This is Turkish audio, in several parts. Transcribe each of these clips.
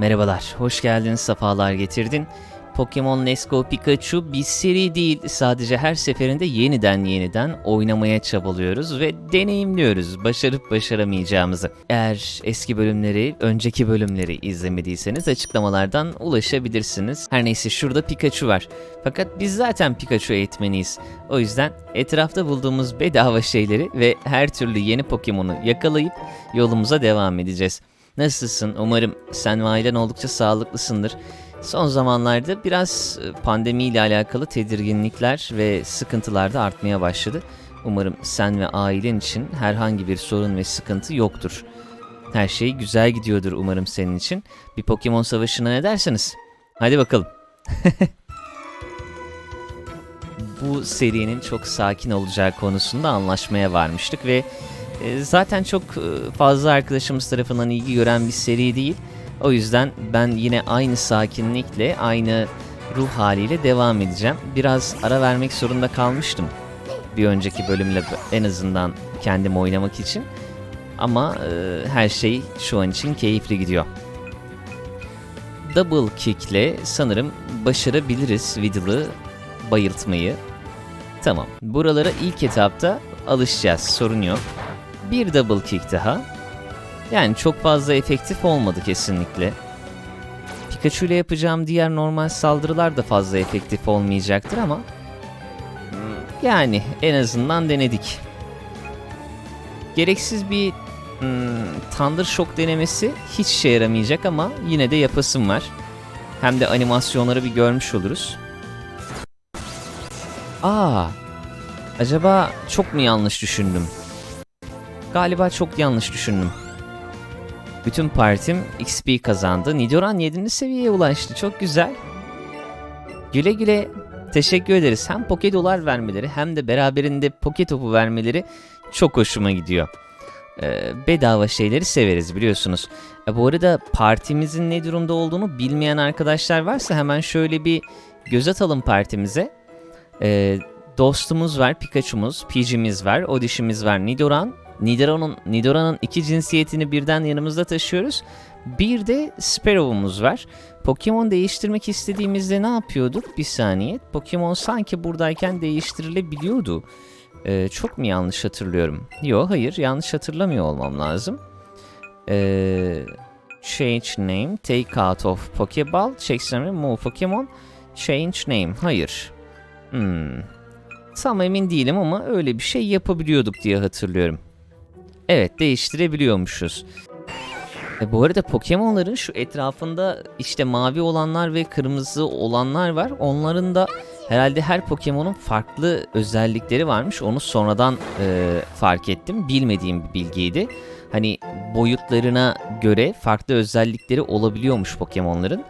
Merhabalar, hoş geldin, sefalar getirdin. Pokemon Let's Go Pikachu bir seri değil, sadece her seferinde yeniden yeniden oynamaya çabalıyoruz ve deneyimliyoruz başarıp başaramayacağımızı. Eğer eski bölümleri, önceki bölümleri izlemediyseniz açıklamalardan ulaşabilirsiniz. Her neyse şurada Pikachu var. Fakat biz zaten Pikachu eğitmeniyiz. O yüzden etrafta bulduğumuz bedava şeyleri ve her türlü yeni Pokemon'u yakalayıp yolumuza devam edeceğiz. Nasılsın? Umarım sen ve ailen oldukça sağlıklısındır. Son zamanlarda biraz e, pandemiyle alakalı tedirginlikler ve sıkıntılar da artmaya başladı. Umarım sen ve ailen için herhangi bir sorun ve sıkıntı yoktur. Her şey güzel gidiyordur umarım senin için. Bir Pokemon savaşına ne dersiniz? Hadi bakalım. Bu serinin çok sakin olacağı konusunda anlaşmaya varmıştık ve zaten çok e, fazla arkadaşımız tarafından ilgi gören bir seri değil. O yüzden ben yine aynı sakinlikle, aynı ruh haliyle devam edeceğim. Biraz ara vermek zorunda kalmıştım. Bir önceki bölümle en azından kendim oynamak için. Ama e, her şey şu an için keyifli gidiyor. Double kick'le sanırım başarabiliriz Whittle'ı bayıltmayı. Tamam. Buralara ilk etapta alışacağız. Sorun yok. Bir double kick daha. Yani çok fazla efektif olmadı kesinlikle. Pikachu ile yapacağım diğer normal saldırılar da fazla efektif olmayacaktır ama hmm, yani en azından denedik. Gereksiz bir hmm, Thunder Shock denemesi hiç işe yaramayacak ama yine de yapasım var. Hem de animasyonları bir görmüş oluruz. Aa, acaba çok mu yanlış düşündüm? Galiba çok yanlış düşündüm. Bütün partim XP kazandı. Nidoran 7. seviyeye ulaştı. Çok güzel. Güle güle teşekkür ederiz. Hem Poké dolar vermeleri hem de beraberinde Poké topu vermeleri çok hoşuma gidiyor. Ee, bedava şeyleri severiz biliyorsunuz. E, bu arada partimizin ne durumda olduğunu bilmeyen arkadaşlar varsa hemen şöyle bir göz atalım partimize. Ee, dostumuz var, Pikachu'muz, Pidge'miz var, Odish'imiz var, Nidoran, Nidoran'ın Nidoran'ın iki cinsiyetini birden yanımızda taşıyoruz. Bir de Sparrow'umuz var. Pokemon değiştirmek istediğimizde ne yapıyorduk? Bir saniye. Pokemon sanki buradayken değiştirilebiliyordu. Ee, çok mu yanlış hatırlıyorum? Yok hayır yanlış hatırlamıyor olmam lazım. Ee, change name, take out of Pokeball, check summary, move Pokemon, change name. Hayır. Hmm. Tam emin değilim ama öyle bir şey yapabiliyorduk diye hatırlıyorum. Evet değiştirebiliyormuşuz. E, bu arada Pokemon'ların şu etrafında işte mavi olanlar ve kırmızı olanlar var. Onların da herhalde her Pokemon'un farklı özellikleri varmış. Onu sonradan e, fark ettim. Bilmediğim bir bilgiydi. Hani boyutlarına göre farklı özellikleri olabiliyormuş Pokemon'ların.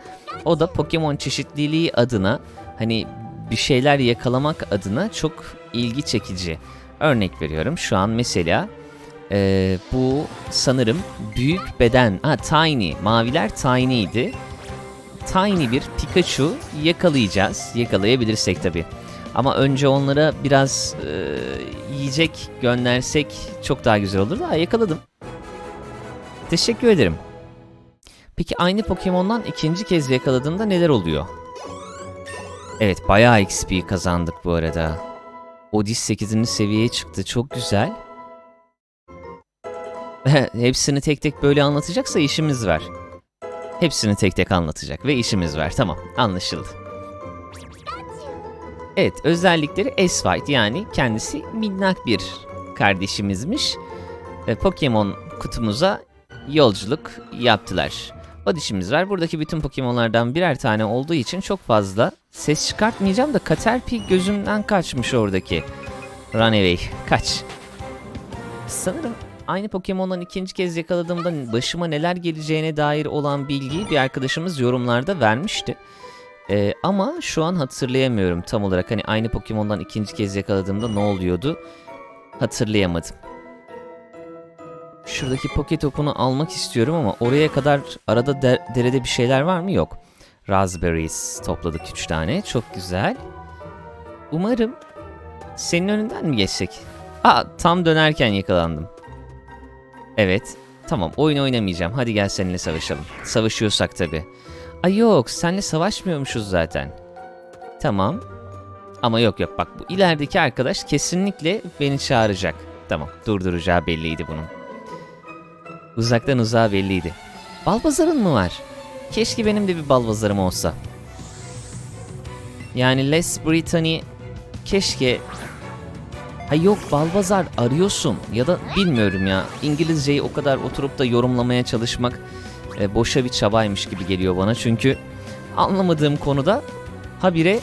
O da Pokemon çeşitliliği adına hani bir şeyler yakalamak adına çok ilgi çekici. Örnek veriyorum şu an mesela ee, bu sanırım büyük beden, ha Tiny, maviler Tiny'ydi. Tiny bir Pikachu yakalayacağız. Yakalayabilirsek tabi. Ama önce onlara biraz e, yiyecek göndersek çok daha güzel olur. Ha yakaladım. Teşekkür ederim. Peki aynı Pokemon'dan ikinci kez yakaladığımda neler oluyor? Evet bayağı XP kazandık bu arada. Odis 8. seviyeye çıktı. Çok güzel. Hepsini tek tek böyle anlatacaksa işimiz var. Hepsini tek tek anlatacak ve işimiz var. Tamam, anlaşıldı. Evet, özellikleri S-Fight yani kendisi minnak bir kardeşimizmiş. Ve Pokemon kutumuza yolculuk yaptılar. O dişimiz var. Buradaki bütün Pokemon'lardan birer tane olduğu için çok fazla ses çıkartmayacağım da Caterpie gözümden kaçmış oradaki. Runaway, kaç. Sanırım aynı Pokemon'dan ikinci kez yakaladığımda başıma neler geleceğine dair olan bilgiyi bir arkadaşımız yorumlarda vermişti. Ee, ama şu an hatırlayamıyorum tam olarak hani aynı Pokemon'dan ikinci kez yakaladığımda ne oluyordu hatırlayamadım. Şuradaki Poke topunu almak istiyorum ama oraya kadar arada der, derede bir şeyler var mı? Yok. Raspberries topladık 3 tane. Çok güzel. Umarım senin önünden mi geçsek? Aa tam dönerken yakalandım. Evet. Tamam oyun oynamayacağım. Hadi gel seninle savaşalım. Savaşıyorsak tabi. Ay yok seninle savaşmıyormuşuz zaten. Tamam. Ama yok yok bak bu ilerideki arkadaş kesinlikle beni çağıracak. Tamam durduracağı belliydi bunun. Uzaktan uzağa belliydi. Balbazarın mı var? Keşke benim de bir balbazarım olsa. Yani Les Brittany keşke... Ha yok Balbazar arıyorsun ya da bilmiyorum ya İngilizceyi o kadar oturup da yorumlamaya çalışmak e, boşa bir çabaymış gibi geliyor bana çünkü anlamadığım konuda habire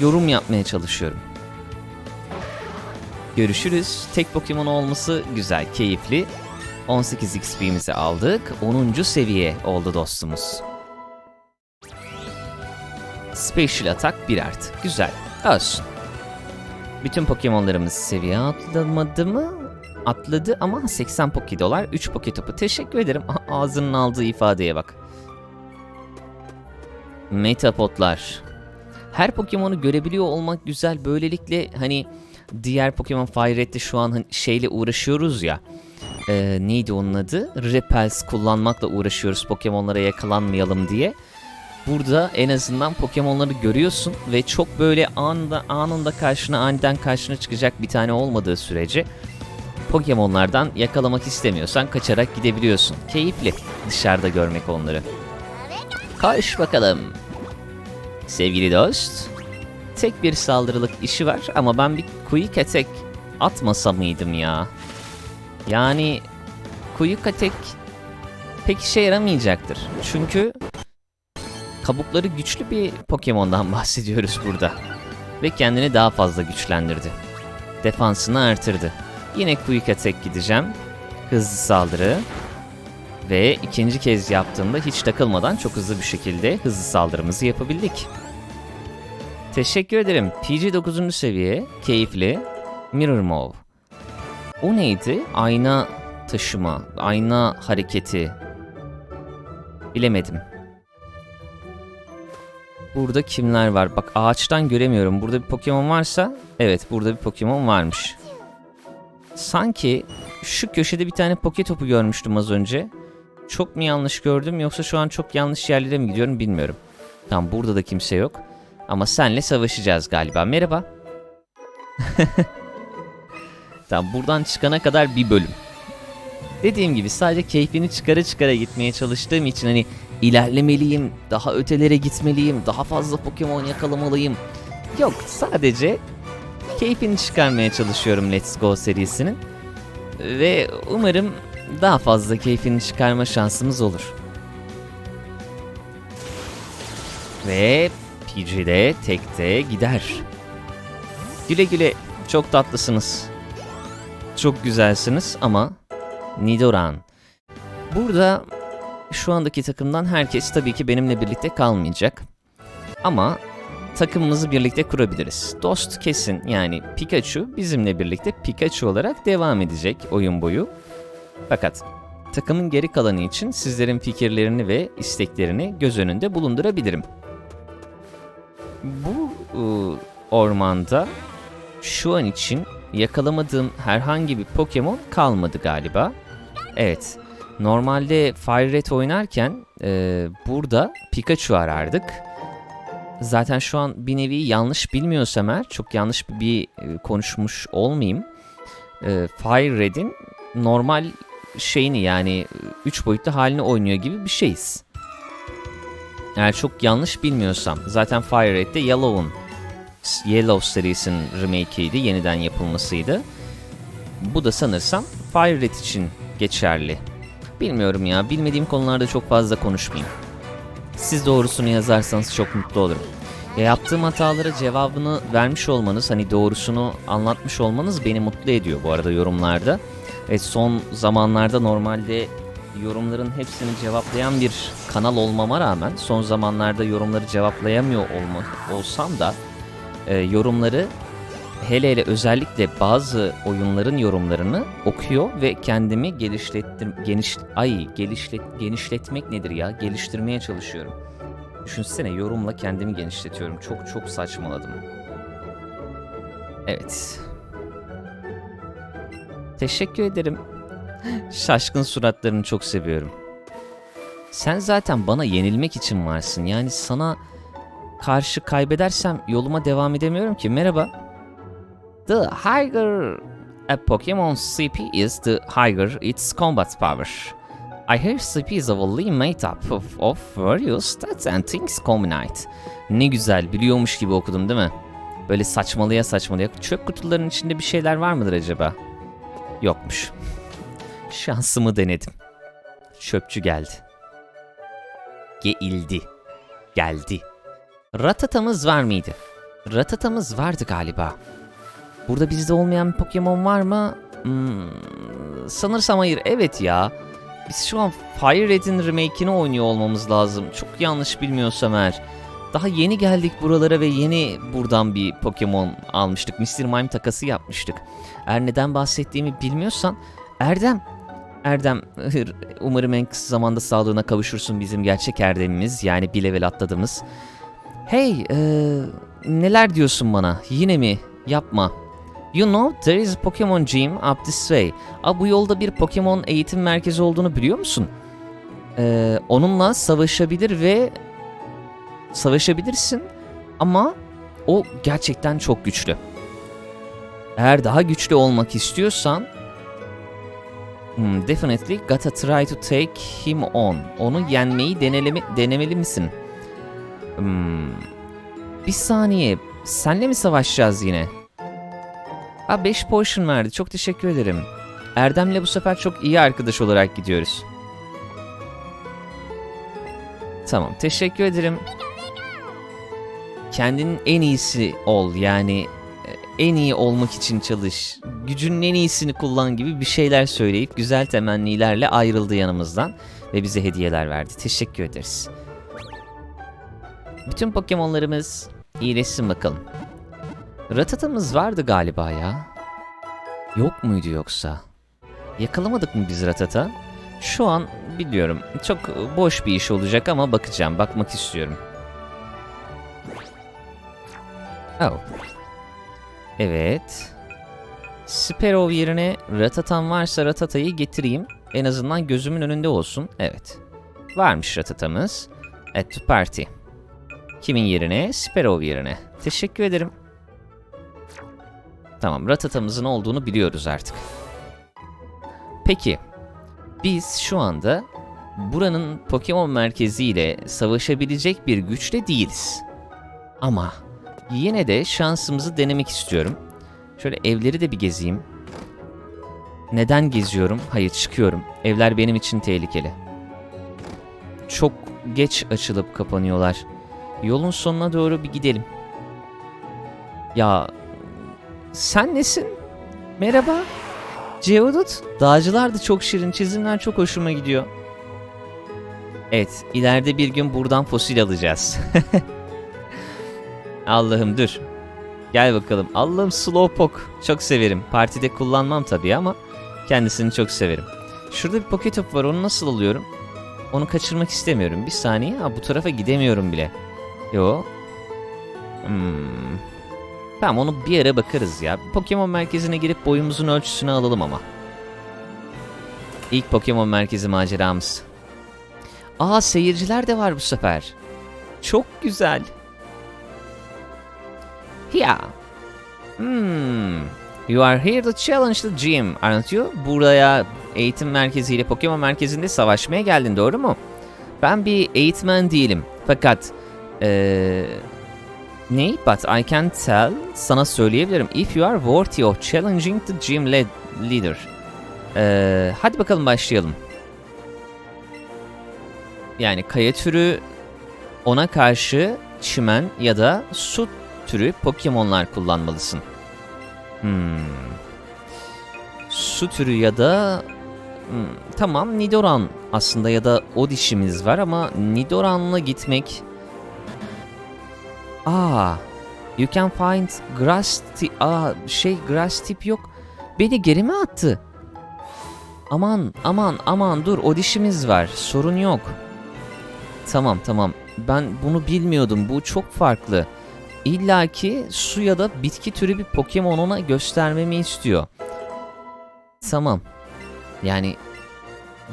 yorum yapmaya çalışıyorum. Görüşürüz. Tek Pokemon olması güzel, keyifli. 18 XP'mizi aldık. 10. seviye oldu dostumuz. Special Attack 1 artı. Güzel. Olsun. Bütün Pokemon'larımız seviye atlamadı mı? Atladı ama 80 Poké dolar, 3 Poké. Teşekkür ederim. A- Ağzının aldığı ifadeye bak. Metapodlar. Her Pokemon'u görebiliyor olmak güzel. Böylelikle hani diğer Pokemon Fire şu an hani şeyle uğraşıyoruz ya. Ee, neydi onun adı? Repels kullanmakla uğraşıyoruz Pokemon'lara yakalanmayalım diye. Burada en azından Pokemon'ları görüyorsun ve çok böyle anında anında karşına aniden karşına çıkacak bir tane olmadığı sürece Pokemon'lardan yakalamak istemiyorsan kaçarak gidebiliyorsun. Keyifli dışarıda görmek onları. Koş bakalım. Sevgili dost, tek bir saldırılık işi var ama ben bir quick attack atmasa mıydım ya? Yani quick attack pek işe yaramayacaktır. Çünkü kabukları güçlü bir Pokemon'dan bahsediyoruz burada. Ve kendini daha fazla güçlendirdi. Defansını artırdı. Yine Quick Attack gideceğim. Hızlı saldırı. Ve ikinci kez yaptığımda hiç takılmadan çok hızlı bir şekilde hızlı saldırımızı yapabildik. Teşekkür ederim. PG 9. seviye, keyifli. Mirror Move. O neydi? Ayna taşıma, ayna hareketi. Bilemedim. Burada kimler var? Bak ağaçtan göremiyorum. Burada bir Pokemon varsa evet burada bir Pokemon varmış. Sanki şu köşede bir tane Poke topu görmüştüm az önce. Çok mu yanlış gördüm yoksa şu an çok yanlış yerlere mi gidiyorum bilmiyorum. Tamam burada da kimse yok. Ama senle savaşacağız galiba. Merhaba. tamam buradan çıkana kadar bir bölüm. Dediğim gibi sadece keyfini çıkara çıkara gitmeye çalıştığım için hani ilerlemeliyim, daha ötelere gitmeliyim, daha fazla Pokemon yakalamalıyım. Yok sadece keyfini çıkarmaya çalışıyorum Let's Go serisinin. Ve umarım daha fazla keyfini çıkarma şansımız olur. Ve PG de tekte gider. Güle güle çok tatlısınız. Çok güzelsiniz ama Nidoran. Burada şu andaki takımdan herkes tabii ki benimle birlikte kalmayacak. Ama takımımızı birlikte kurabiliriz. Dost kesin yani Pikachu bizimle birlikte Pikachu olarak devam edecek oyun boyu. Fakat takımın geri kalanı için sizlerin fikirlerini ve isteklerini göz önünde bulundurabilirim. Bu ıı, ormanda şu an için yakalamadığım herhangi bir Pokemon kalmadı galiba. Evet. Normalde Fire Red oynarken e, burada Pikachu arardık. Zaten şu an bir nevi yanlış bilmiyorsam eğer çok yanlış bir e, konuşmuş olmayayım. E, Fire Red'in normal şeyini yani 3 boyutlu halini oynuyor gibi bir şeyiz. Eğer çok yanlış bilmiyorsam zaten Fire Red'de Yellow'un Yellow serisinin remake'iydi, yeniden yapılmasıydı. Bu da sanırsam Fire Red için geçerli. Bilmiyorum ya, bilmediğim konularda çok fazla konuşmayayım. Siz doğrusunu yazarsanız çok mutlu olurum. Ya yaptığım hatalara cevabını vermiş olmanız, hani doğrusunu anlatmış olmanız beni mutlu ediyor bu arada yorumlarda. Evet son zamanlarda normalde yorumların hepsini cevaplayan bir kanal olmama rağmen son zamanlarda yorumları cevaplayamıyor olma, olsam da e, yorumları hele hele özellikle bazı oyunların yorumlarını okuyor ve kendimi gelişlettir geniş ay gelişlet genişletmek nedir ya? Geliştirmeye çalışıyorum. Düşünsene yorumla kendimi genişletiyorum. Çok çok saçmaladım. Evet. Teşekkür ederim. Şaşkın suratlarını çok seviyorum. Sen zaten bana yenilmek için varsın. Yani sana karşı kaybedersem yoluma devam edemiyorum ki. Merhaba. The higher a Pokemon CP is, the higher its combat power. I hear CP is only made up of, of various stats and things combined. Ne güzel, biliyormuş gibi okudum değil mi? Böyle saçmalıya saçmalıya. Çöp kutularının içinde bir şeyler var mıdır acaba? Yokmuş. Şansımı denedim. Çöpçü geldi. Geildi. Geldi. Ratatamız var mıydı? Ratatamız vardı galiba. Burada bizde olmayan bir Pokemon var mı? Hmm, sanırsam hayır. Evet ya. Biz şu an Fire Red'in remake'ini oynuyor olmamız lazım. Çok yanlış bilmiyorsam eğer. Daha yeni geldik buralara ve yeni buradan bir Pokemon almıştık. Mr. Mime takası yapmıştık. Eğer neden bahsettiğimi bilmiyorsan Erdem. Erdem umarım en kısa zamanda sağlığına kavuşursun bizim gerçek Erdem'imiz. Yani bir level atladığımız. Hey eee, neler diyorsun bana? Yine mi? Yapma. You know there is a Pokemon gym up this way. Aa, bu yolda bir Pokemon eğitim merkezi olduğunu biliyor musun? Ee, onunla savaşabilir ve savaşabilirsin ama o gerçekten çok güçlü. Eğer daha güçlü olmak istiyorsan hmm, definitely gotta try to take him on. Onu yenmeyi denelemi, denemeli misin? Hmm, bir saniye. Senle mi savaşacağız yine? Ha 5 potion verdi. Çok teşekkür ederim. Erdem'le bu sefer çok iyi arkadaş olarak gidiyoruz. Tamam, teşekkür ederim. Kendinin en iyisi ol. Yani e, en iyi olmak için çalış. Gücünün en iyisini kullan gibi bir şeyler söyleyip güzel temennilerle ayrıldı yanımızdan ve bize hediyeler verdi. Teşekkür ederiz. Bütün Pokemon'larımız iyileşsin bakalım. Ratatamız vardı galiba ya. Yok muydu yoksa? Yakalamadık mı biz Ratata? Şu an biliyorum. Çok boş bir iş olacak ama bakacağım. Bakmak istiyorum. Oh. Evet. Sparrow yerine Ratata'm varsa Ratata'yı getireyim. En azından gözümün önünde olsun. Evet. Varmış Ratata'mız. Add to party. Kimin yerine? Sparrow yerine. Teşekkür ederim. Tamam, Ratata'mızın olduğunu biliyoruz artık. Peki, biz şu anda buranın Pokemon merkeziyle savaşabilecek bir güçte değiliz. Ama yine de şansımızı denemek istiyorum. Şöyle evleri de bir gezeyim. Neden geziyorum? Hayır, çıkıyorum. Evler benim için tehlikeli. Çok geç açılıp kapanıyorlar. Yolun sonuna doğru bir gidelim. Ya sen nesin? Merhaba. Geodude. Dağcılar da çok şirin. Çizimler çok hoşuma gidiyor. Evet. ileride bir gün buradan fosil alacağız. Allah'ım dur. Gel bakalım. Allah'ım Slowpoke. Çok severim. Partide kullanmam tabii ama kendisini çok severim. Şurada bir Poketop var. Onu nasıl alıyorum? Onu kaçırmak istemiyorum. Bir saniye. Ha, bu tarafa gidemiyorum bile. Yo. Hmm. Tamam onu bir ara bakarız ya. Pokemon merkezine girip boyumuzun ölçüsünü alalım ama. İlk Pokemon merkezi maceramız. Aa seyirciler de var bu sefer. Çok güzel. Ya. Hmm. You are here to challenge the gym, aren't you? Buraya eğitim merkeziyle Pokemon merkezinde savaşmaya geldin, doğru mu? Ben bir eğitmen değilim. Fakat ee, ne? But I can tell. Sana söyleyebilirim. If you are worthy of challenging the gym led leader. Ee, hadi bakalım başlayalım. Yani kaya türü ona karşı çimen ya da su türü Pokemon'lar kullanmalısın. Hmm. Su türü ya da hmm, tamam Nidoran aslında ya da o var ama Nidoran'la gitmek Aa, you can find grass tip. Aa, şey grass tip yok. Beni geri mi attı? Aman, aman, aman dur o dişimiz var. Sorun yok. Tamam, tamam. Ben bunu bilmiyordum. Bu çok farklı. İlla ki su ya da bitki türü bir Pokemon ona göstermemi istiyor. Tamam. Yani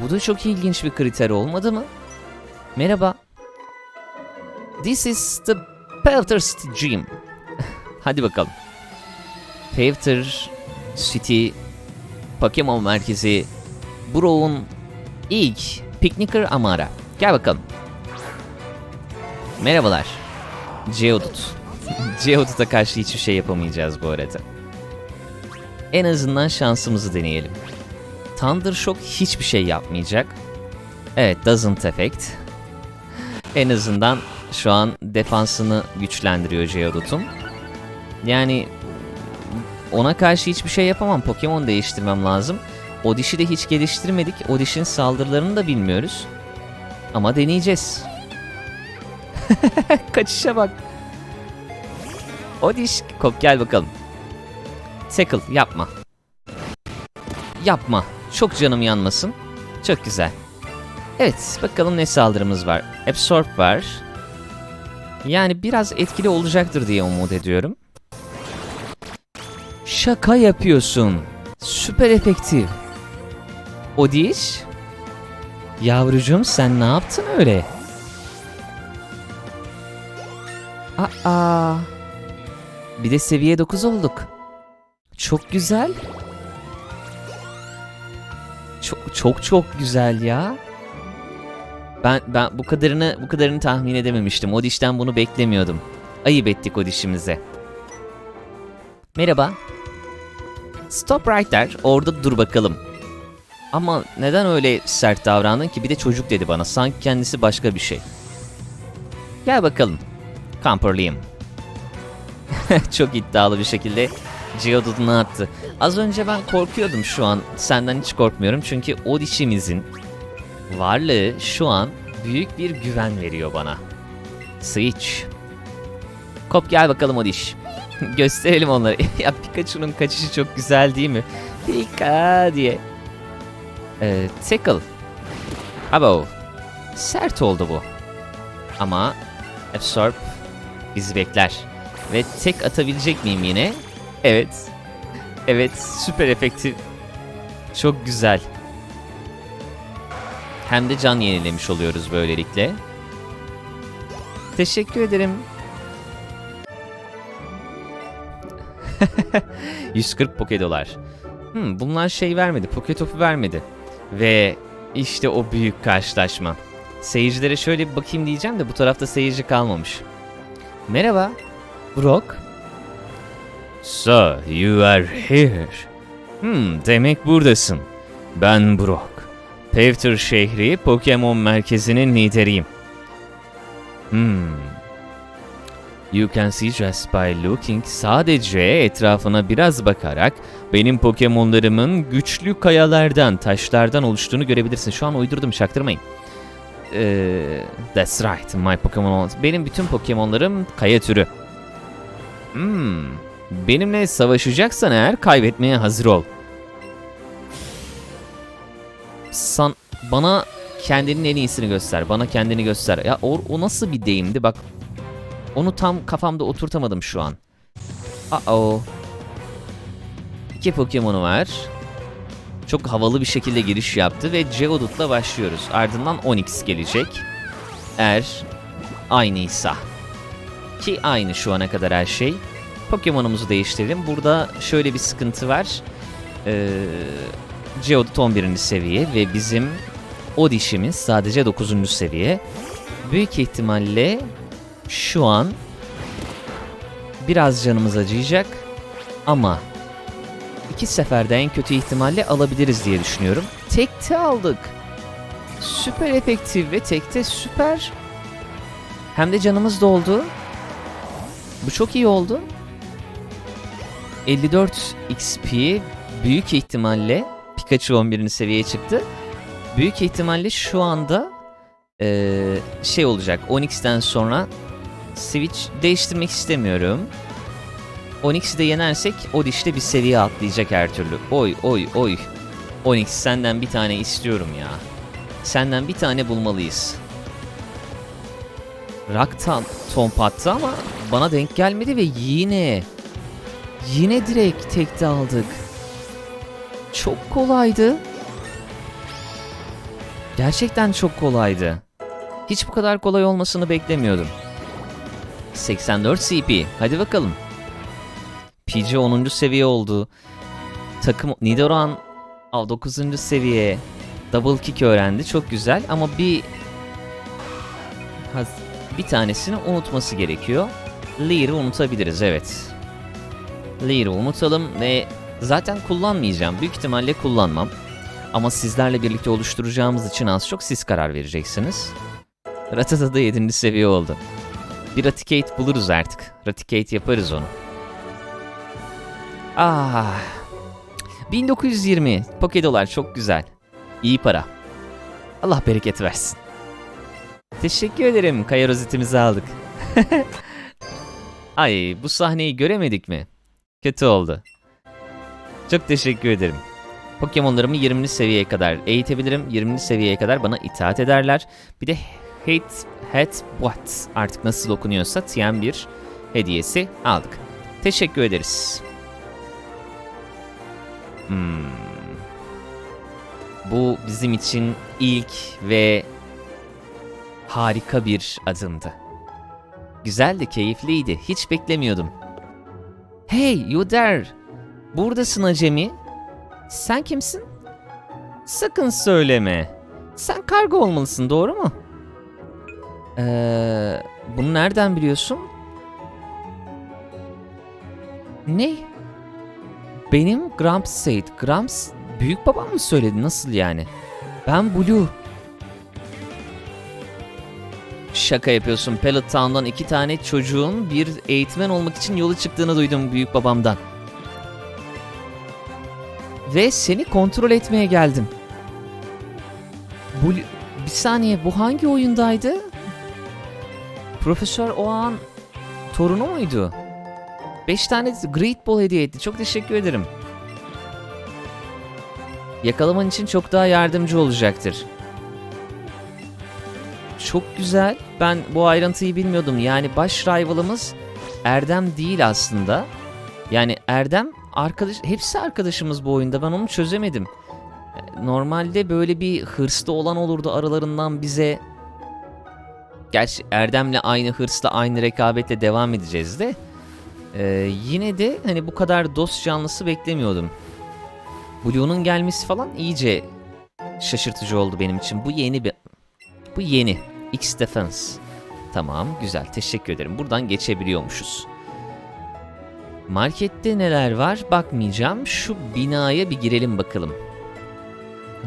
bu da çok ilginç bir kriter olmadı mı? Merhaba. This is the Pelter City Gym. Hadi bakalım. Pelter City Pokemon Merkezi Brock'un ilk Picnicker Amara. Gel bakalım. Merhabalar. Geodude. Geodude'a karşı hiçbir şey yapamayacağız bu arada. En azından şansımızı deneyelim. Thunder Shock hiçbir şey yapmayacak. Evet, doesn't affect. En azından şu an defansını güçlendiriyor Geodude'un. Yani ona karşı hiçbir şey yapamam. Pokemon değiştirmem lazım. Odish'i de hiç geliştirmedik. Odish'in saldırılarını da bilmiyoruz. Ama deneyeceğiz. Kaçışa bak. Odish, kop gel bakalım. Tackle yapma. Yapma. Çok canım yanmasın. Çok güzel. Evet bakalım ne saldırımız var. Absorb var. Yani biraz etkili olacaktır diye umut ediyorum. Şaka yapıyorsun. Süper efektif. Odiş? Yavrucuğum sen ne yaptın öyle? Aa. Bir de seviye 9 olduk. Çok güzel. Çok çok çok güzel ya. Ben ben bu kadarını bu kadarını tahmin edememiştim. O dişten bunu beklemiyordum. Ayıp ettik o dişimize. Merhaba. Stop right there. Orada dur bakalım. Ama neden öyle sert davrandın ki? Bir de çocuk dedi bana. Sanki kendisi başka bir şey. Gel bakalım. Camperliyim. Çok iddialı bir şekilde Geodude'unu attı. Az önce ben korkuyordum şu an. Senden hiç korkmuyorum çünkü o dişimizin varlığı şu an büyük bir güven veriyor bana. Switch. Kop gel bakalım o diş. Gösterelim onları. ya Pikachu'nun kaçışı çok güzel değil mi? Pika diye. Ee, tickle. Abo. Sert oldu bu. Ama Absorb bizi bekler. Ve tek atabilecek miyim yine? Evet. Evet süper efektif. Çok güzel. Hem de can yenilemiş oluyoruz böylelikle. Teşekkür ederim. 140 poke dolar. Hmm, bunlar şey vermedi, poke topu vermedi. Ve işte o büyük karşılaşma. Seyircilere şöyle bir bakayım diyeceğim de bu tarafta seyirci kalmamış. Merhaba. Brock. So, you are here. Hmm, demek buradasın. Ben Brock. Pewter şehri Pokemon merkezinin lideriyim. Hmm. You can see just by looking sadece etrafına biraz bakarak benim Pokemonlarımın güçlü kayalardan, taşlardan oluştuğunu görebilirsin. Şu an uydurdum çaktırmayın. Ee, that's right, my Pokemon. Benim bütün Pokemonlarım kaya türü. Hmm. Benimle savaşacaksan eğer kaybetmeye hazır ol. San bana kendinin en iyisini göster. Bana kendini göster. Ya o, o nasıl bir deyimdi bak. Onu tam kafamda oturtamadım şu an. Uh-oh. İki Pokemon'u var. Çok havalı bir şekilde giriş yaptı ve Geodude'la başlıyoruz. Ardından Onix gelecek. Eğer aynıysa. Ki aynı şu ana kadar her şey. Pokemon'umuzu değiştirelim. Burada şöyle bir sıkıntı var. Ee, Geodude 11. seviye ve bizim o dişimiz sadece 9. seviye. Büyük ihtimalle şu an biraz canımız acıyacak ama iki seferde en kötü ihtimalle alabiliriz diye düşünüyorum. Tekte aldık. Süper efektif ve tekte süper. Hem de canımız doldu. Bu çok iyi oldu. 54 XP büyük ihtimalle Pikachu 11. seviyeye çıktı. Büyük ihtimalle şu anda eee, şey olacak. Onyx'ten sonra Switch değiştirmek istemiyorum. Onyx'i de yenersek o dişte bir seviye atlayacak her türlü. Oy oy oy. Onyx senden bir tane istiyorum ya. Senden bir tane bulmalıyız. Raktan tomp attı ama bana denk gelmedi ve yine yine direkt tekte aldık. Çok kolaydı. Gerçekten çok kolaydı. Hiç bu kadar kolay olmasını beklemiyordum. 84 CP. Hadi bakalım. PG 10. seviye oldu. Takım Nidoran 9. seviye. Double kick öğrendi. Çok güzel ama bir bir tanesini unutması gerekiyor. Lear'ı unutabiliriz evet. Lear'ı unutalım ve zaten kullanmayacağım. Büyük ihtimalle kullanmam. Ama sizlerle birlikte oluşturacağımız için az çok siz karar vereceksiniz. Ratata da 7. seviye oldu. Bir Raticate buluruz artık. Raticate yaparız onu. Ah. 1920. Pokedolar çok güzel. İyi para. Allah bereket versin. Teşekkür ederim. Kaya rozetimizi aldık. Ay bu sahneyi göremedik mi? Kötü oldu. Çok teşekkür ederim. Pokemonlarımı 20. seviyeye kadar eğitebilirim. 20. seviyeye kadar bana itaat ederler. Bir de Hate, Hat What artık nasıl okunuyorsa TM1 hediyesi aldık. Teşekkür ederiz. Hmm. Bu bizim için ilk ve harika bir adımdı. Güzeldi, keyifliydi. Hiç beklemiyordum. Hey, you there. Buradasın acemi. Sen kimsin? Sakın söyleme. Sen kargo olmalısın, doğru mu? Eee, bunu nereden biliyorsun? Ne? Benim Gramps Said. Gramps büyük babam mı söyledi? Nasıl yani? Ben Blue. Şaka yapıyorsun. Pellet Town'dan iki tane çocuğun bir eğitmen olmak için yola çıktığını duydum büyük babamdan. Ve seni kontrol etmeye geldim. Bu bir saniye bu hangi oyundaydı? Profesör o an torunu muydu? 5 tane Great Ball hediye etti. Çok teşekkür ederim. Yakalaman için çok daha yardımcı olacaktır. Çok güzel. Ben bu ayrıntıyı bilmiyordum. Yani baş rival'ımız Erdem değil aslında. Yani Erdem arkadaş hepsi arkadaşımız bu oyunda. Ben onu çözemedim. Normalde böyle bir hırslı olan olurdu aralarından bize Gerçi Erdem'le aynı hırsla aynı rekabetle devam edeceğiz de ee, yine de hani bu kadar dost canlısı beklemiyordum. Blue'nun gelmesi falan iyice şaşırtıcı oldu benim için. Bu yeni bir bu yeni. X Defense. Tamam, güzel. Teşekkür ederim. Buradan geçebiliyormuşuz. Markette neler var bakmayacağım. Şu binaya bir girelim bakalım.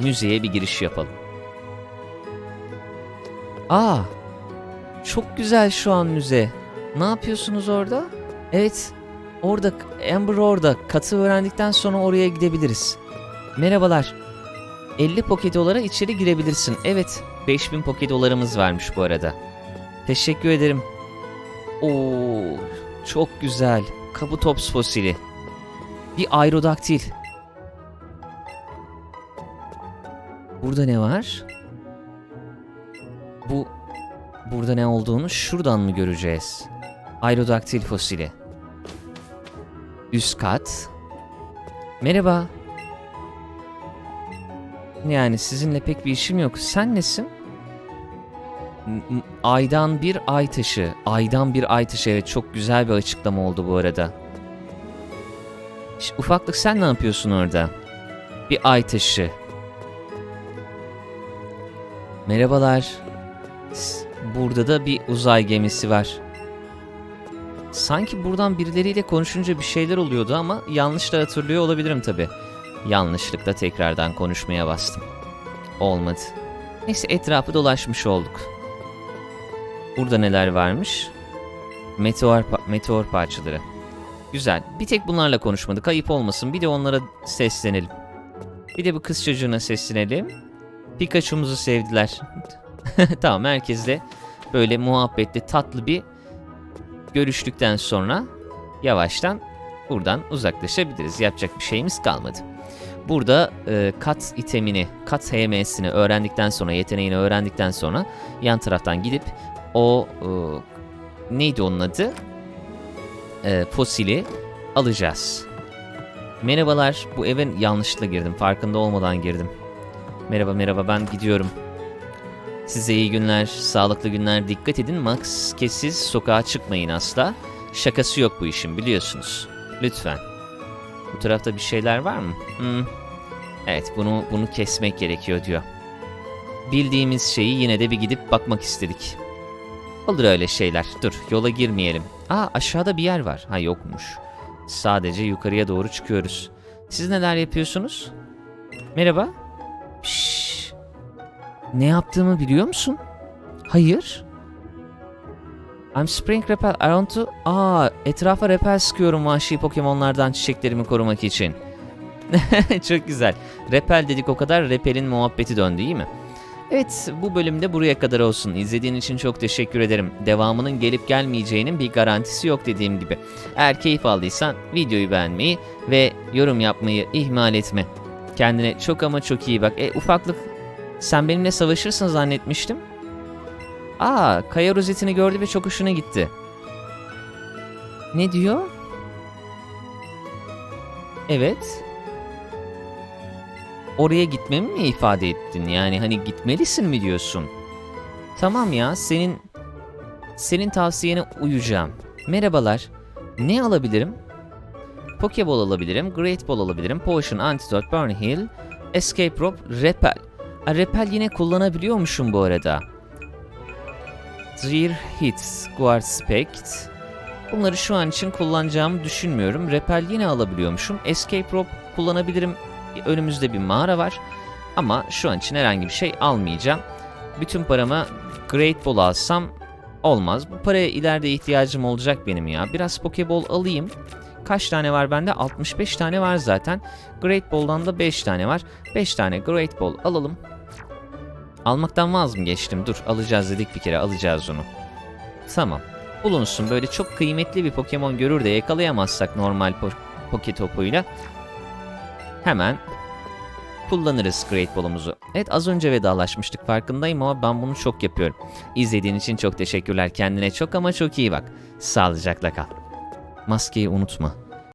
Müzeye bir giriş yapalım. Aa! Çok güzel şu an müze. Ne yapıyorsunuz orada? Evet. Orada Amber orada. Katı öğrendikten sonra oraya gidebiliriz. Merhabalar. 50 poket dolara içeri girebilirsin. Evet. 5000 poket dolarımız varmış bu arada. Teşekkür ederim. Oo, çok güzel. Kabutops fosili. Bir aerodaktil. Burada ne var? Bu burada ne olduğunu şuradan mı göreceğiz? Aerodaktil fosili. Üst kat. Merhaba. Yani sizinle pek bir işim yok. Sen nesin? Aydan bir ay taşı. Aydan bir ay taşı. Evet çok güzel bir açıklama oldu bu arada. Ş- ufaklık sen ne yapıyorsun orada? Bir ay taşı. Merhabalar. Burada da bir uzay gemisi var. Sanki buradan birileriyle konuşunca bir şeyler oluyordu ama yanlış hatırlıyor olabilirim tabi. Yanlışlıkla tekrardan konuşmaya bastım. Olmadı. Neyse etrafı dolaşmış olduk. Burada neler varmış? Meteor, pa- meteor parçaları. Güzel. Bir tek bunlarla konuşmadık. Ayıp olmasın. Bir de onlara seslenelim. Bir de bu kız çocuğuna seslenelim. Pikachu'muzu sevdiler. tamam herkesle böyle muhabbetli tatlı bir görüştükten sonra yavaştan buradan uzaklaşabiliriz. Yapacak bir şeyimiz kalmadı. Burada e, kat itemini, kat HM'sini öğrendikten sonra, yeteneğini öğrendikten sonra yan taraftan gidip o e, neydi onun adı? E, fosili alacağız. Merhabalar, bu eve yanlışlıkla girdim. Farkında olmadan girdim. Merhaba merhaba ben gidiyorum. Size iyi günler, sağlıklı günler. Dikkat edin maskesiz sokağa çıkmayın asla. Şakası yok bu işin biliyorsunuz. Lütfen. Bu tarafta bir şeyler var mı? Hmm. Evet bunu bunu kesmek gerekiyor diyor. Bildiğimiz şeyi yine de bir gidip bakmak istedik. Olur öyle şeyler. Dur yola girmeyelim. Aa aşağıda bir yer var. Ha yokmuş. Sadece yukarıya doğru çıkıyoruz. Siz neler yapıyorsunuz? Merhaba. Şşş. Ne yaptığımı biliyor musun? Hayır. I'm Spring Repel. Want to... Aa, etrafa repel sıkıyorum vahşi Pokemon'lardan çiçeklerimi korumak için. Çok güzel. Repel dedik o kadar repelin muhabbeti döndü iyi mi? Evet bu bölümde buraya kadar olsun. İzlediğin için çok teşekkür ederim. Devamının gelip gelmeyeceğinin bir garantisi yok dediğim gibi. Eğer keyif aldıysan videoyu beğenmeyi ve yorum yapmayı ihmal etme. Kendine çok ama çok iyi bak. E ufaklık sen benimle savaşırsın zannetmiştim. Aa kaya rozetini gördü ve çok hoşuna gitti. Ne diyor? Evet. Oraya gitmemi mi ifade ettin? Yani hani gitmelisin mi diyorsun? Tamam ya senin senin tavsiyene uyacağım. Merhabalar. Ne alabilirim? Pokeball alabilirim, Great Ball alabilirim, Potion, Antidote, Burn Heal, Escape Rope, Repel. Ha, Repel yine kullanabiliyormuşum bu arada. Drear Hits, Guard Spect. Bunları şu an için kullanacağımı düşünmüyorum. Repel yine alabiliyormuşum. Escape Rope kullanabilirim. Önümüzde bir mağara var. Ama şu an için herhangi bir şey almayacağım. Bütün paramı Great Ball alsam olmaz. Bu paraya ileride ihtiyacım olacak benim ya. Biraz Pokeball alayım. Kaç tane var bende? 65 tane var zaten. Great Ball'dan da 5 tane var. 5 tane Great Ball alalım. Almaktan vaz mı geçtim? Dur alacağız dedik bir kere alacağız onu. Tamam. Bulunsun böyle çok kıymetli bir Pokemon görür de yakalayamazsak normal po Poketopuyla hemen kullanırız Great Ball'umuzu. Evet az önce vedalaşmıştık farkındayım ama ben bunu çok yapıyorum. İzlediğin için çok teşekkürler. Kendine çok ama çok iyi bak. Sağlıcakla kal. Maskeyi unutma.